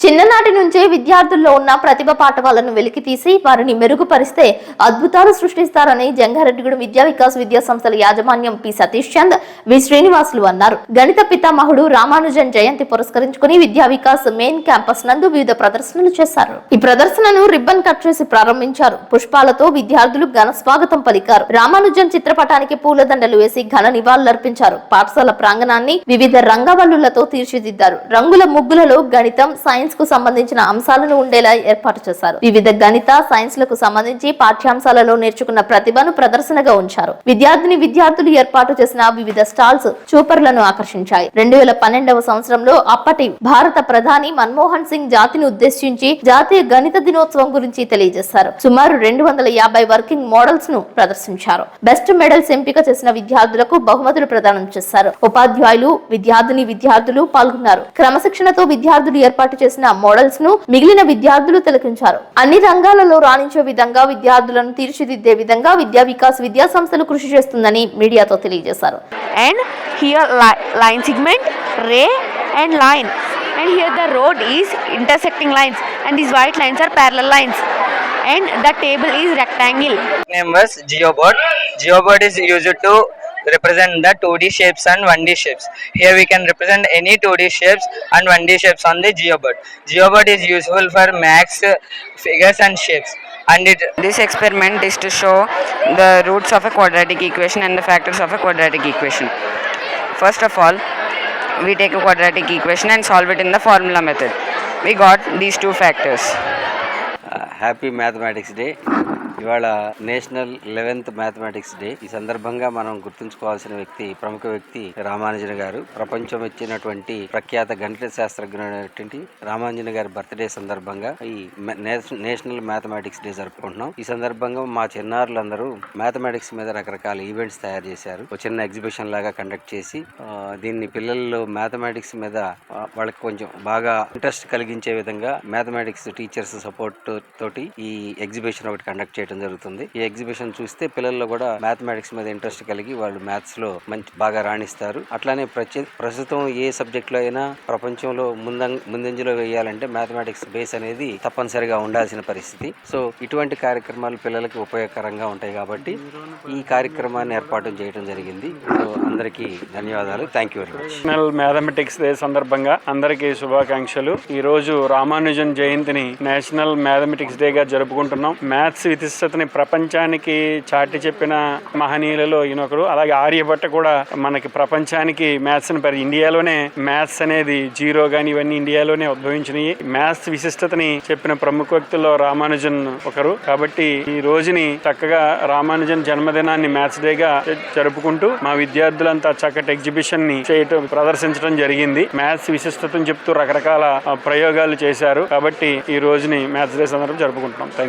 చిన్ననాటి నుంచే విద్యార్థుల్లో ఉన్న ప్రతిభ పాఠవాలను వెలికితీసి వారిని మెరుగుపరిస్తే అద్భుతాలు సృష్టిస్తారని జంగారెడ్డిగూడెం విద్యా వికాస్ విద్యా సంస్థల యాజమాన్యం పి. సతీష్ చంద్ వి. శ్రీనివాసులు అన్నారు. గణిత పితామహుడు రామానుజన్ జయంతి పురస్కరించుకుని విద్యా వికాస్ మెయిన్ క్యాంపస్ నందు వివిధ ప్రదర్శనలు చేశారు. ఈ ప్రదర్శనను రిబ్బన్ కట్ చేసి ప్రారంభించారు. పుష్పాలతో విద్యార్థులు ఘన స్వాగతం పలికారు. రామానుజన్ చిత్రపటానికి పూలదండలు వేసి ఘన నివాళులర్పించారు. పాఠశాల ప్రాంగణాన్ని వివిధ రంగవల్లులతో తీర్చిదిద్దారు. రంగుల ముగ్గులలో గణితం సైన్స్ కు సంబంధించిన అంశాలను ఉండేలా ఏర్పాటు చేశారు. వివిధ గణిత సైన్స్లకు సంబంధించి పాఠ్యాంశాలలో నేర్చుకున్న ప్రతిభను ప్రదర్శనగా ఉంచారు. విద్యార్థిని విద్యార్థులు ఏర్పాటు చేసిన వివిధ స్టాల్స్ చూపర్లను ఆకర్షించాయి. రెండు వేల పన్నెండవ సంవత్సరంలో అప్పటి భారత ప్రధాని మన్మోహన్ సింగ్ జాతిని ఉద్దేశించి జాతీయ గణిత దినోత్సవం గురించి తెలియజేశారు. సుమారు రెండు వందల యాభై వర్కింగ్ మోడల్స్ను ప్రదర్శించారు. బెస్ట్ మెడల్స్ ఎంపిక చేసిన విద్యార్థులకు బహుమతులు ప్రదానం చేశారు. ఉపాధ్యాయులు విద్యార్థిని విద్యార్థులు పాల్గొన్నారు. క్రమశిక్షణతో విద్యార్థులు ఏర్పాటు చేసిన మోడల్స్ను మిగిలిన విద్యార్థులు తిలకించారు అన్ని రంగాలలో రాణించే విధంగా విద్యార్థులను తీర్చిదిద్దే విధంగా విద్యా వికాస్ విద్యా సంస్థలు కృషి చేస్తుందని మీడియాతో తెలియజేశారు and here li- line segment ray and line and here the road is intersecting lines and these white lines are parallel lines and the table is rectangle name was geobot geobot is used to represent the 2D shapes and 1D shapes. Here we can represent any 2D shapes and 1D shapes on the geobot. Geobot is useful for max uh, figures and shapes. And it this experiment is to show the roots of a quadratic equation and the factors of a quadratic equation. First of all, we take a quadratic equation and solve it in the formula method. We got these two factors. Uh, happy Mathematics Day. ఇవాళ national eleventh mathematics day. ఈ సందర్భంగా మనం గుర్తుంచుకోవాల్సిన వ్యక్తి ప్రముఖ వ్యక్తి రామానుజన్ గారు. ప్రపంచం ఇచ్చినటువంటి ప్రఖ్యాత గణిత శాస్త్రజ్ఞుడైనటువంటి రామానుజన్ గారి బర్త్డే సందర్భంగా ఈ నేషనల్ మ్యాథమెటిక్స్ డే జరుపుకుంటున్నాం. ఈ సందర్భంగా మా చిన్నారులందరూ మ్యాథమెటిక్స్ మీద రకరకాల ఈవెంట్స్ తయారు చేశారు. ఒక చిన్న ఎగ్జిబిషన్ లాగా కండక్ట్ చేసి దీన్ని పిల్లల్లో మ్యాథమెటిక్స్ మీద వాళ్ళకి కొంచెం బాగా ఇంట్రెస్ట్ కలిగించే విధంగా మ్యాథమెటిక్స్ టీచర్స్ సపోర్ట్ తోటి ఈ ఎగ్జిబిషన్ ఒకటి కండక్ట్ చేయడం జరుగుతుంది. ఈ ఎగ్జిబిషన్ చూస్తే పిల్లల్లో కూడా మ్యాథమెటిక్స్ మీద ఇంట్రెస్ట్ కలిగి వాళ్ళు మ్యాథ్స్లో మంచి బాగా రాణిస్తారు. అట్లానే ప్రస్తుతం ఏ సబ్జెక్ట్లో అయినా ప్రపంచంలో ముందం ముందంజలో వేయాలంటే మ్యాథమెటిక్స్ బేస్ అనేది తప్పనిసరిగా ఉండాల్సిన పరిస్థితి. సో ఇటువంటి కార్యక్రమాలు పిల్లలకి ఉపయోగకరంగా ఉంటాయి కాబట్టి ఈ కార్యక్రమాన్ని ఏర్పాటు చేయడం జరిగింది. సో అందరికీ ధన్యవాదాలు. Thank you very much national mathematics day సందర్భంగా అందరికీ శుభాకాంక్షలు. ఈ రోజు రామానుజన్ జయంతిని నేషనల్ మ్యాథమెటిక్స్ డే గా జరుపుకుంటున్నాం. మ్యాథ్స్ విత్ విశిష్టతని ప్రపంచానికి చాటి చెప్పిన మహనీయులలో ఈయనొకరు అలాగే ఆర్యభట్ట కూడా మనకి ప్రపంచానికి మ్యాథ్స్ని పరి ఇండియాలోనే మ్యాథ్స్ అనేది జీరో కానీ ఇవన్నీ ఇండియాలోనే ఉద్భవించినాయి. మ్యాథ్స్ విశిష్టతని చెప్పిన ప్రముఖ వ్యక్తుల్లో రామానుజన్ ఒకరు. కాబట్టి ఈ రోజుని చక్కగా రామానుజన్ జన్మదినాన్ని మ్యాథ్స్ డేగా జరుపుకుంటూ మా విద్యార్థులంతా చక్కటి ఎగ్జిబిషన్ని చేయటం ప్రదర్శించడం జరిగింది. మ్యాథ్స్ విశిష్టతను చెప్తూ రకరకాల ప్రయోగాలు చేశారు. కాబట్టి ఈ రోజుని మ్యాథ్స్ డే సందర్భం జరుపుకుంటున్నాం. థ్యాంక్